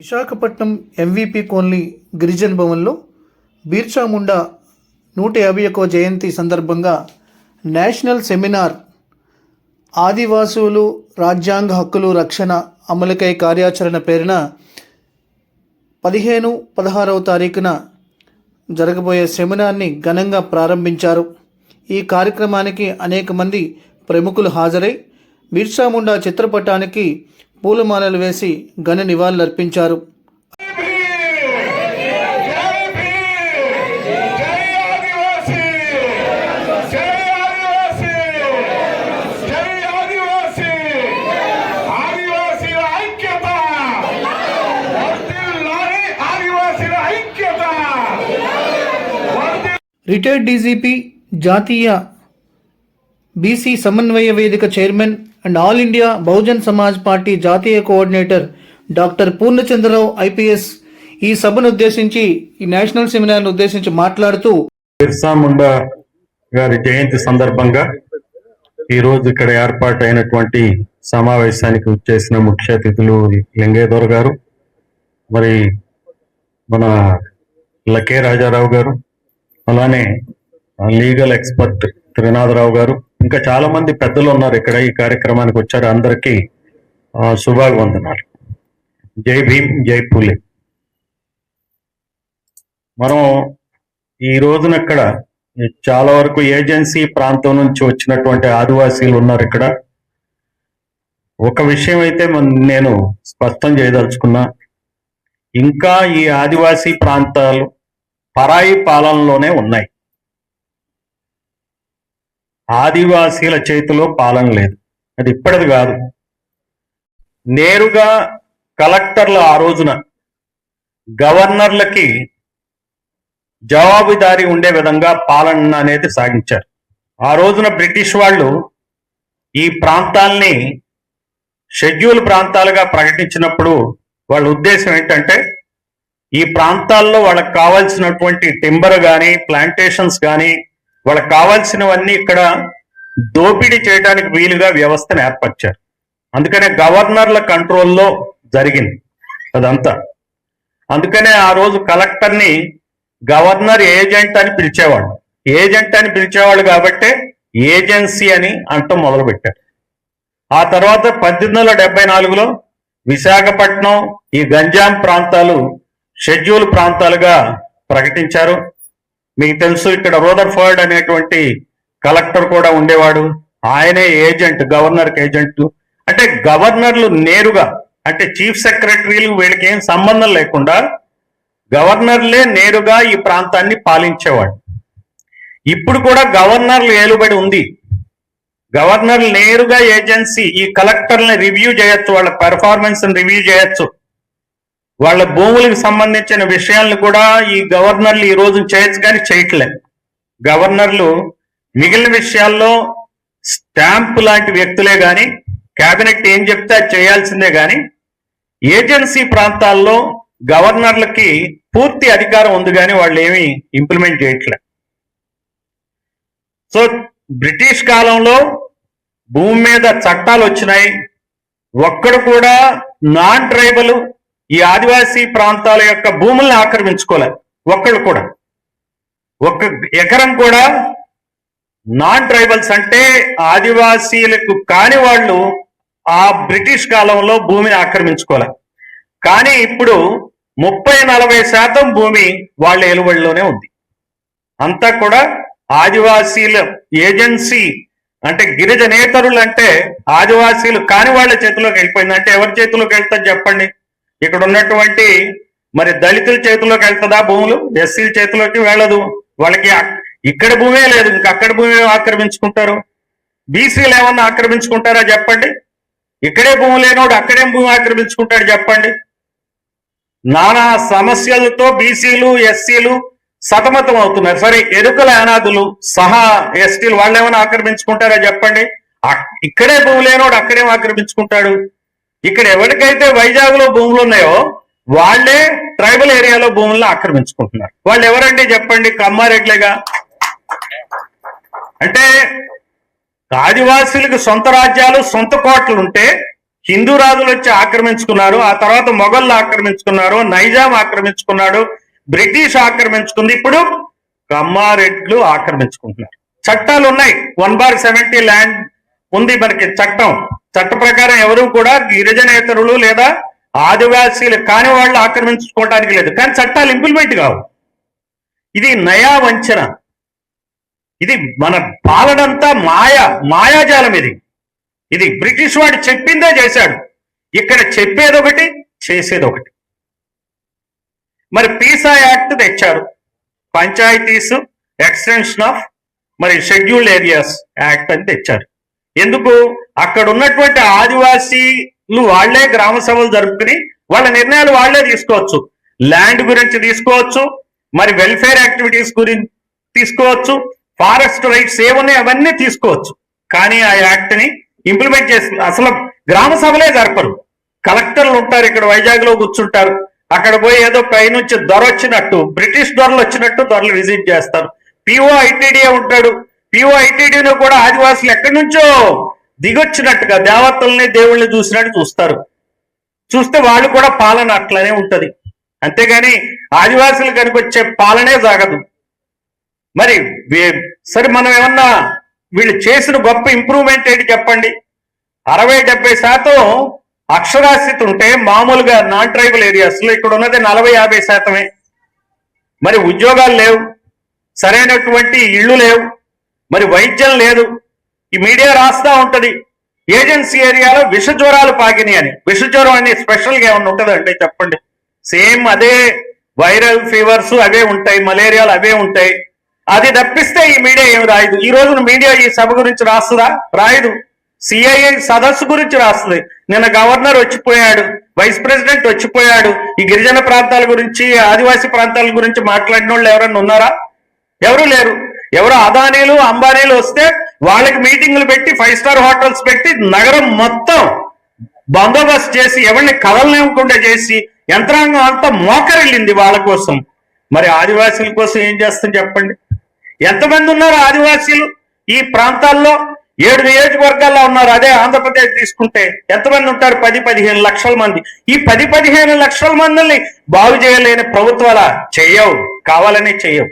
Visakhapatnam MVP కోన్లీ గిరిజన్ భవన్లో బీర్సా ముండా నూట యాభై ఒకవ జయంతి సందర్భంగా నేషనల్ సెమినార్ ఆదివాసులు రాజ్యాంగ హక్కులు రక్షణ అమలుకై కార్యాచరణ పేరున పదిహేను పదహారవ తారీఖున జరగబోయే సెమినార్ని ఘనంగా ప్రారంభించారు. ఈ కార్యక్రమానికి అనేక మంది ప్రముఖులు హాజరై బిర్సా ముండా చిత్రపటానికి పూలమాలలు వేసి ఘన నివాళులర్పించారు. రిటైర్డ్ డీజీపీ జాతీయ బీసీ సమన్వయ వేదిక chairman and all India Bahujan Samaj party జాతీయ కోఆర్డినేటర్ డాక్టర్ పూర్ణచంద్రరావు ఐపీఎస్ ఈ సభను ఉద్దేశించి ఈ నేషనల్ సెమినార్ను ఉద్దేశించి మాట్లాడుతూ బిర్సా ముండా గారి జయంతి సందర్భంగా ఈ రోజు ఇక్కడ ఏర్పాటైనటువంటి సమావేశానికి వచ్చేసిన ముఖ్య అతిథులు లింగేదోర్ గారు మరి మన లకే రాజారావు గారు అలానే లీగల్ ఎక్స్పర్ట్ త్రినాథరావు గారు ఇంకా చాలా మంది పెద్దలు ఉన్నారు ఇక్కడ ఈ కార్యక్రమానికి వచ్చారు. అందరికీ ఆ, శుభాభివందనాలు. జై భీమ్ జై పూలే. మనం ఈ రోజున ఇక్కడ చాలా వరకు ఏజెన్సీ ప్రాంతం నుంచి వచ్చినటువంటి ఆదివాసీలు ఉన్నారు ఇక్కడ. ఒక విషయం అయితే నేను స్పష్టం చేయదలుచుకున్నా. ఇంకా ఈ ఆదివాసీ ప్రాంతాలు పరాయి పాలనలోనే ఉన్నాయి. ఆదివాసీల చేతిలో పాలన లేదు. అది ఇప్పటిది కాదు. నేరుగా కలెక్టర్లు ఆ రోజున గవర్నర్లకి జవాబుదారీ ఉండే విధంగా పాలన అనేది సాగించారు. ఆ రోజున బ్రిటిష్ వాళ్ళు ఈ ప్రాంతాల్ని షెడ్యూల్ ప్రాంతాలుగా ప్రకటించినప్పుడు వాళ్ళ ఉద్దేశం ఏంటంటే ఈ ప్రాంతాల్లో వాళ్ళకి కావాల్సినటువంటి టింబర్ కానీ ప్లాంటేషన్స్ కానీ వాళ్ళకి కావాల్సినవన్నీ ఇక్కడ దోపిడీ చేయడానికి వీలుగా వ్యవస్థను ఏర్పరిచారు. అందుకనే గవర్నర్ల కంట్రోల్లో జరిగింది అదంతా. అందుకనే ఆ రోజు కలెక్టర్ని గవర్నర్ ఏజెంట్ అని పిలిచేవాడు ఏజెంట్ అని పిలిచేవాళ్ళు కాబట్టే ఏజెన్సీ అని అంటూ మొదలుపెట్టారు. ఆ తర్వాత పద్దెనిమిది వందల డెబ్బై నాలుగులో విశాఖపట్నం ఈ గంజాం ప్రాంతాలు షెడ్యూల్ ప్రాంతాలుగా ప్రకటించారు. మీకు తెలుసు ఇక్కడ రోదర్ఫర్డ్ అనేటువంటి కలెక్టర్ కూడా ఉండేవాడు. ఆయనే ఏజెంట్ గవర్నర్ ఏజెంట్. అంటే గవర్నర్లు నేరుగా అంటే చీఫ్ సెక్రటరీలు వీళ్ళకి ఏం సంబంధం లేకుండా గవర్నర్లే నేరుగా ఈ ప్రాంతాన్ని పాలించేవాడు. ఇప్పుడు కూడా గవర్నర్లు ఏలుబడి ఉంది. గవర్నర్ నేరుగా ఏజెన్సీ ఈ కలెక్టర్ని రివ్యూ చేయొచ్చు వాళ్ళ పెర్ఫార్మెన్స్ రివ్యూ చేయొచ్చు. వాళ్ళ భూములకు సంబంధించిన విషయాలను కూడా ఈ గవర్నర్లు ఈ రోజు చేయొచ్చు కానీ చేయట్లేదు గవర్నర్లు మిగిలిన విషయాల్లో స్టాంప్ లాంటి వ్యక్తులే గాని కేబినెట్ ఏం చెప్తే అది చేయాల్సిందే గాని ఏజెన్సీ ప్రాంతాల్లో గవర్నర్లకి పూర్తి అధికారం ఉంది కానీ వాళ్ళు ఏమి ఇంప్లిమెంట్ చేయట్లే. సో బ్రిటిష్ కాలంలో భూమి మీద చట్టాలు వచ్చినాయి. ఒక్కడు కూడా నాన్ ట్రైబల్ ఈ ఆదివాసీ ప్రాంతాల యొక్క భూముల్ని ఆక్రమించుకోలేదు ఒక్కడు కూడా. ఒక్క ఎకరం కూడా నాన్ ట్రైబల్స్ అంటే ఆదివాసీలకు కాని వాళ్ళు ఆ బ్రిటిష్ కాలంలో భూమిని ఆక్రమించుకోలే. కానీ ఇప్పుడు ముప్పై నలభై శాతం భూమి వాళ్ళ ఏలుబడిలోనే ఉంది. అంతా కూడా ఆదివాసీల ఏజెన్సీ అంటే గిరిజనేతరులు అంటే ఆదివాసీలు కాని వాళ్ళ చేతిలోకి వెళ్ళిపోయింది. అంటే ఎవరి చేతిలోకి వెళ్తారు చెప్పండి? ఇక్కడ ఉన్నటువంటి మరి దళితుల చేతిలోకి వెళ్తుందా భూములు? ఎస్సీల చేతిలోకి వెళ్ళదు. వాళ్ళకి ఇక్కడ భూమే లేదు. ఇంకా అక్కడ భూమి ఆక్రమించుకుంటారు? బీసీలు ఏమన్నా ఆక్రమించుకుంటారా చెప్పండి? ఇక్కడే భూమి లేనోడు అక్కడేం భూమి ఆక్రమించుకుంటాడు చెప్పండి. నానా సమస్యలతో బీసీలు ఎస్సీలు సతమతం అవుతున్నారు. సరే ఎరుకల అనాథులు సహా ఎస్టీలు వాళ్ళు ఏమైనా ఆక్రమించుకుంటారా చెప్పండి? ఇక్కడే భూమి లేనోడు అక్కడేం ఆక్రమించుకుంటాడు? ఇక్కడ ఎవరికైతే వైజాగ్లో భూములు ఉన్నాయో వాళ్ళే ట్రైబల్ ఏరియాలో భూములను ఆక్రమించుకుంటున్నారు. వాళ్ళు ఎవరండి చెప్పండి? కమ్మారెడ్లేగా? అంటే ఆదివాసులకు సొంత రాజ్యాలు సొంత కోటలు ఉంటే హిందూ రాజులు వచ్చి ఆక్రమించుకున్నారు ఆ తర్వాత మొఘళ్ళు ఆక్రమించుకున్నారు నైజాం ఆక్రమించుకున్నాడు బ్రిటిష్ ఆక్రమించుకుంది ఇప్పుడు కమ్మారెడ్లు ఆక్రమించుకుంటున్నారు. చట్టాలు ఉన్నాయి వన్ బార్ సెవెంటీ ల్యాండ్ ఉంది మనకి చట్టం. చట్ట ప్రకారం ఎవరు కూడా గిరిజనేతరులు లేదా ఆదివాసీలు కాని వాళ్ళు ఆక్రమించుకోవడానికి లేదు. కానీ చట్టాలు ఇంప్లిమెంట్ కావు. ఇది నయా వంచన. ఇది మన పాలనంతా మాయా మాయాజాలం ఇది. ఇది బ్రిటిష్ వాడు చెప్పిందే చేశాడు. ఇక్కడ చెప్పేది ఒకటి చేసేది ఒకటి. మరి పీసా యాక్ట్ తెచ్చారు. పంచాయతీస్ ఎక్స్టెన్షన్ ఆఫ్ మరి షెడ్యూల్డ్ ఏరియాస్ యాక్ట్ అని తెచ్చారు. ఎందుకు? అక్కడ ఉన్నటువంటి ఆదివాసీలు వాళ్ళే గ్రామ సభలు జరుపుకుని వాళ్ళ నిర్ణయాలు వాళ్ళే తీసుకోవచ్చు. ల్యాండ్ గురించి తీసుకోవచ్చు మరి వెల్ఫేర్ యాక్టివిటీస్ గురించి తీసుకోవచ్చు ఫారెస్ట్ రైట్స్ ఏమున్నాయి అవన్నీ తీసుకోవచ్చు. కానీ ఆ యాక్ట్ని ఇంప్లిమెంట్ చేసి అసలు గ్రామ సభలే జరపరు. కలెక్టర్లు ఉంటారు ఇక్కడ వైజాగ్లో కూర్చుంటారు. అక్కడ పోయి ఏదో పైనుంచి దొర వచ్చినట్టు బ్రిటిష్ దొరలు వచ్చినట్టు దొరలు విజిట్ చేస్తారు. పిఓ ఐటీడీఏ ఉంటాడు. పిఓఐటిడిని కూడా ఆదివాసులు ఎక్కడి నుంచో దిగొచ్చినట్టుగా దేవతల్ని దేవుళ్ళని చూసినట్టు చూస్తారు. చూస్తే వాళ్ళు కూడా పాలన అట్లనే ఉంటది. అంతేగాని ఆదివాసులు కనుకొచ్చే పాలనే సాగదు మరి వే- సరే మనం ఏమన్నా వీళ్ళు చేసిన గొప్ప ఇంప్రూవ్మెంట్ ఏంటి చెప్పండి? అరవై డెబ్బై శాతం అక్షరాస్యత ఉంటే మామూలుగా నాన్ ట్రైబల్ ఏరియాస్లో ఇక్కడ ఉన్నది నలభై యాభై శాతమే. మరి ఉద్యోగాలు లేవు. సరైనటువంటి ఇళ్ళు లేవు. మరి వైద్యం లేదు. ఈ మీడియా రాస్తా ఉంటది. ఏజెన్సీ ఏరియాలో విష జ్వరాలు పాకినాయి అని. విష జ్వరం అని స్పెషల్గా ఏమన్నా ఉంటుందంటే చెప్పండి. సేమ్ అదే వైరల్ ఫీవర్స్ అవే ఉంటాయి మలేరియాలు అవే ఉంటాయి. అది తప్పిస్తే ఈ మీడియా ఏమి రాయదు. ఈ రోజున మీడియా ఈ సభ గురించి రాస్తుందా? రాయదు. సిఐఐ సదస్సు గురించి రాస్తుంది. నిన్న గవర్నర్ వచ్చిపోయాడు వైస్ ప్రెసిడెంట్ వచ్చిపోయాడు. ఈ గిరిజన ప్రాంతాల గురించి ఆదివాసీ ప్రాంతాల గురించి మాట్లాడిన వాళ్ళు ఎవరన్నా ఉన్నారా? ఎవరు లేరు. ఎవరు అదానీలు అంబానీలు వస్తే వాళ్ళకి మీటింగ్లు పెట్టి ఫైవ్ స్టార్ హోటల్స్ పెట్టి నగరం మొత్తం బందోబస్తు చేసి ఎవరిని కదలనివ్వకుండా చేసి యంత్రాంగం అంతా మోకరిల్లింది వాళ్ళ కోసం. మరి ఆదివాసీల కోసం ఏం చేస్తాం చెప్పండి? ఎంతమంది ఉన్నారు ఆదివాసీలు ఈ ప్రాంతాల్లో? ఏడు నియోజకవర్గాల్లో ఉన్నారు అదే ఆంధ్రప్రదేశ్ తీసుకుంటే ఎంతమంది ఉంటారు? పది పదిహేను లక్షల మంది. ఈ పది పదిహేను లక్షల మందిని బాగు చేయలేని ప్రభుత్వాల చెయ్యవు కావాలనే చెయ్యవు.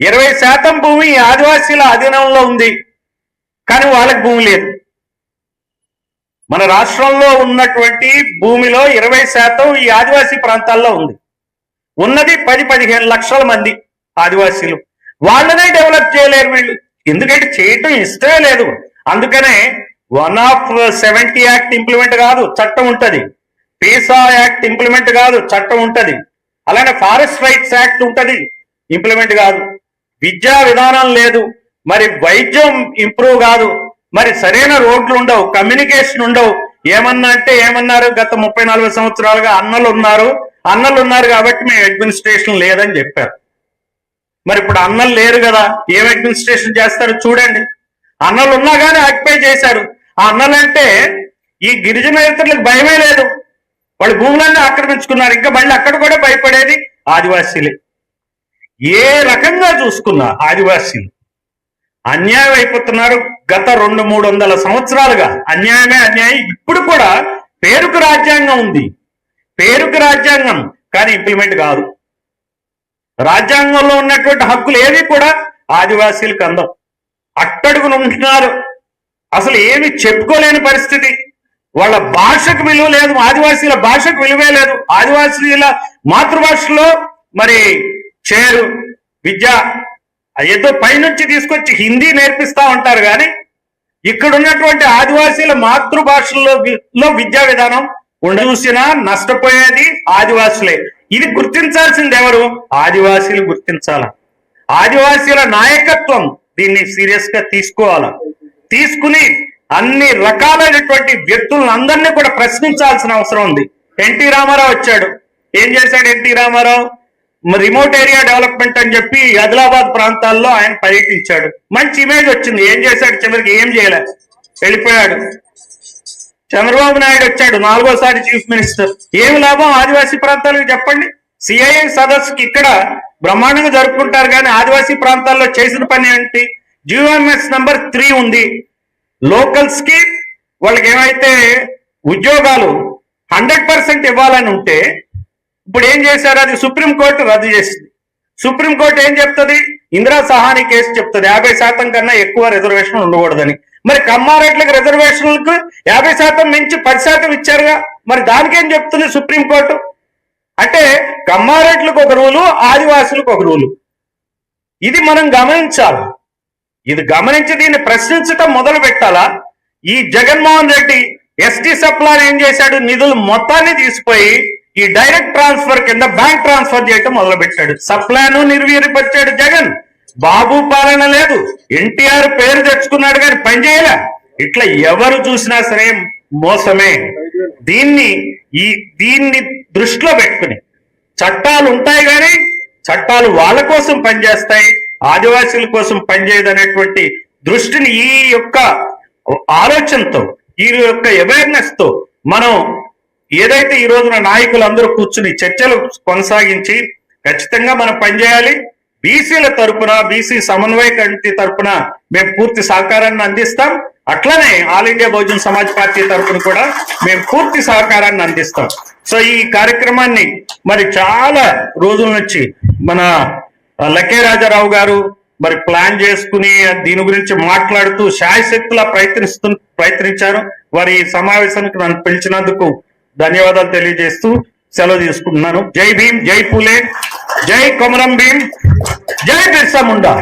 ఇరవై శాతం భూమి ఆదివాసీల అధీనంలో ఉంది. కానీ వాళ్ళకి భూమి లేదు. మన రాష్ట్రంలో ఉన్నటువంటి భూమిలో ఇరవై శాతం ఈ ఆదివాసీ ప్రాంతాల్లో ఉంది. ఉన్నది పది పదిహేను లక్షల మంది ఆదివాసీలు. వాళ్ళనే డెవలప్ చేయలేరు వీళ్ళు. ఎందుకంటే చేయటం ఇష్టమే లేదు. అందుకనే one of seventy act implement కాదు చట్టం ఉంటుంది. పీసా యాక్ట్ ఇంప్లిమెంట్ కాదు చట్టం ఉంటుంది. అలానే ఫారెస్ట్ రైట్స్ యాక్ట్ ఉంటుంది ఇంప్లిమెంట్ కాదు. విద్యా విధానం లేదు. మరి వైద్యం ఇంప్రూవ్ కాదు. మరి సరైన రోడ్లు ఉండవు కమ్యూనికేషన్ ఉండవు. ఏమన్నా అంటే ఏమన్నారు? గత ముప్పై నలభై సంవత్సరాలుగా అన్నలు ఉన్నారు. అన్నలు ఉన్నారు కాబట్టి మేము అడ్మినిస్ట్రేషన్ లేదని చెప్పారు. మరి ఇప్పుడు అన్నలు లేరు కదా ఏం అడ్మినిస్ట్రేషన్ చేస్తారు చూడండి. అన్నలు ఉన్నా కానీ ఆక్యుపై చేశారు. ఆ అన్నలంటే ఈ గిరిజనేతరులకు భయమే లేదు. వాళ్ళు భూములన్నీ ఆక్రమించుకున్నారు. ఇంకా మళ్ళీ అక్కడ కూడా భయపడేది ఆదివాసీలే. ఏ రకంగా చూసుకున్నా ఆదివాసీలు అన్యాయం అయిపోతున్నారు గత రెండు మూడు వందల సంవత్సరాలుగా. అన్యాయమే అన్యాయం. ఇప్పుడు కూడా పేరుకు రాజ్యాంగం ఉంది. పేరుకు రాజ్యాంగం కానీ ఇంప్లిమెంట్ కాదు. రాజ్యాంగంలో ఉన్నటువంటి హక్కులు ఏవి కూడా ఆదివాసీలకు అందం అట్టడుగున ఉంటున్నారు. అసలు ఏమి చెప్పుకోలేని పరిస్థితి. వాళ్ళ భాషకు విలువ లేదు. ఆదివాసీల భాషకు విలువే లేదు. ఆదివాసీల మాతృభాషలో మరి చేరు విద్య ఏదో పైనుంచి తీసుకొచ్చి హిందీ నేర్పిస్తా ఉంటారు కానీ ఇక్కడ ఉన్నటువంటి ఆదివాసీల మాతృభాషల్లో లో విద్యా విధానం చూసినా నష్టపోయేది ఆదివాసులే. ఇది గుర్తించాల్సింది ఎవరు? ఆదివాసీలు గుర్తించాల. ఆదివాసీల నాయకత్వం దీన్ని సీరియస్గా తీసుకోవాల. తీసుకుని అన్ని రకాలైనటువంటి వ్యక్తులను అందరినీ కూడా ప్రశ్నించాల్సిన అవసరం ఉంది. ఎన్టీ రామారావు వచ్చాడు. ఏం చేశాడు NT Ramarao? Remote area development అని చెప్పి ఆదిలాబాద్ ప్రాంతాల్లో ఆయన పర్యటించాడు. మంచి ఇమేజ్ వచ్చింది. ఏం చేశాడు? చివరికి ఏం చేయలే. వెళ్ళిపోయాడు. చంద్రబాబు నాయుడు వచ్చాడు. నాలుగోసారి చీఫ్ మినిస్టర్ ఏమి లాభం? ఆదివాసీ ప్రాంతాలకు చెప్పండి. సిఐఐ సదస్సుకి ఇక్కడ బ్రహ్మాండంగా జరుపుకుంటారు కానీ ఆదివాసీ ప్రాంతాల్లో చేసిన పని ఏంటి? జియోఎంఎస్ నంబర్ త్రీ ఉంది. లోకల్స్కి వాళ్ళకి ఏమైతే ఉద్యోగాలు హండ్రెడ్ పర్సెంట్ ఇవ్వాలని ఉంటే ఇప్పుడు ఏం చేశారు? అది సుప్రీంకోర్టు రద్దు చేసింది. సుప్రీంకోర్టు ఏం చెప్తుంది? ఇందిరా సహాని కేసు చెప్తుంది. యాభై శాతం కన్నా ఎక్కువ రిజర్వేషన్ ఉండకూడదని. మరి కమ్మారెడ్లకు రిజర్వేషన్లకు యాభై శాతం మించి పది శాతం ఇచ్చారుగా? మరి దానికేం చెప్తుంది సుప్రీంకోర్టు అంటే కమ్మారెడ్లకు ఒక రూలు ఆదివాసులకు ఒక రూలు. ఇది మనం గమనించాలి. ఇది గమనించి దీన్ని ప్రశ్నించటం మొదలు పెట్టాలా? ఈ జగన్మోహన్ రెడ్డి ఎస్టీ సప్లాన్ ఏం చేశాడు? నిధులు మొత్తాన్ని తీసిపోయి ఈ డైరెక్ట్ ట్రాన్స్ఫర్ కింద బ్యాంక్ ట్రాన్స్ఫర్ చేయటం మొదలుపెట్టాడు. సప్లాను నిర్వీర్యపరిచాడు జగన్. బాబు పాలన లేదు. ఎన్టీఆర్ పేరు తెచ్చుకున్నాడు కానీ పని చేయలే. ఇట్లా ఎవరు చూసినా సరే మోసమే. దీన్ని ఈ దీన్ని దృష్టిలో పెట్టుకుని. చట్టాలు ఉంటాయి కానీ చట్టాలు వాళ్ళ కోసం పనిచేస్తాయి. ఆదివాసీల కోసం పనిచేయదనేటువంటి దృష్టిని ఈ యొక్క ఆలోచనతో ఈ యొక్క అవేర్నెస్తో మనం ఏదైతే ఈ రోజున నాయకులందరూ కూర్చుని చర్చలు కొనసాగించి ఖచ్చితంగా మనం పనిచేయాలి. బీసీల తరపున బీసీ సమన్వయ కమిటీ తరపున మేము పూర్తి సహకారాన్ని అందిస్తాం. అట్లనే all India Bahujan Samaj party తరపున కూడా మేము పూర్తి సహకారాన్ని అందిస్తాం. సో ఈ కార్యక్రమాన్ని మరి చాలా రోజుల నుంచి మన లకే రాజారావు గారు మరి ప్లాన్ చేసుకుని దీని గురించి మాట్లాడుతూ శాయశక్తులా ప్రయత్నిస్తు ప్రయత్నించారు. వారి సమావేశానికి నన్ను పిలిచినందుకు ధన్యవాదాలు తెలియజేస్తూ సెలవు తీసుకుంటున్నాను. జై భీమ్ జై పూలే జై కొమరం భీమ్ జై బిర్సా ముండా.